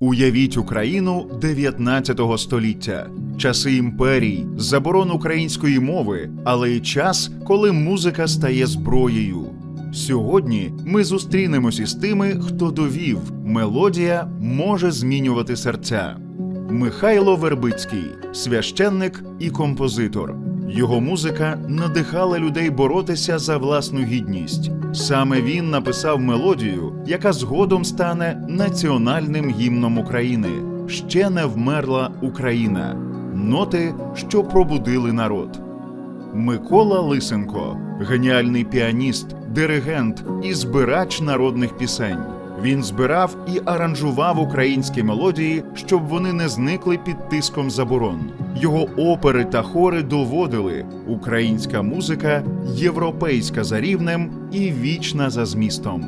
Уявіть Україну 19 століття, часи імперій, заборон української мови, але й час, коли музика стає зброєю. Сьогодні ми зустрінемось із тими, хто довів, мелодія може змінювати серця. Михайло Вербицький, священник і композитор. Його музика надихала людей боротися за власну гідність. Саме він написав мелодію, яка згодом стане національним гімном України. Ще не вмерла Україна. Ноти, що пробудили народ. Микола Лисенко геніальний піаніст, диригент і збирач народних пісень. Він збирав і аранжував українські мелодії, щоб вони не зникли під тиском заборон. Його опери та хори доводили українська музика європейська за рівнем і вічна за змістом.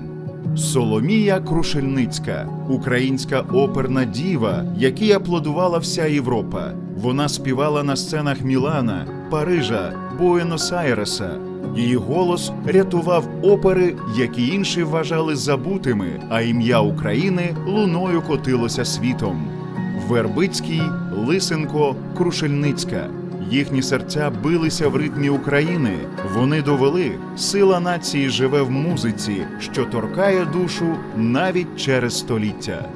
Соломія Крушельницька, українська оперна діва, якій аплодувала вся Європа. Вона співала на сценах Мілана, Парижа, Буенос-Айреса. Її голос рятував опери, які інші вважали забутими, а ім'я України луною котилося світом. Вербицький, Лисенко, Крушельницька. Їхні серця билися в ритмі України. Вони довели, сила нації живе в музиці, що торкає душу навіть через століття.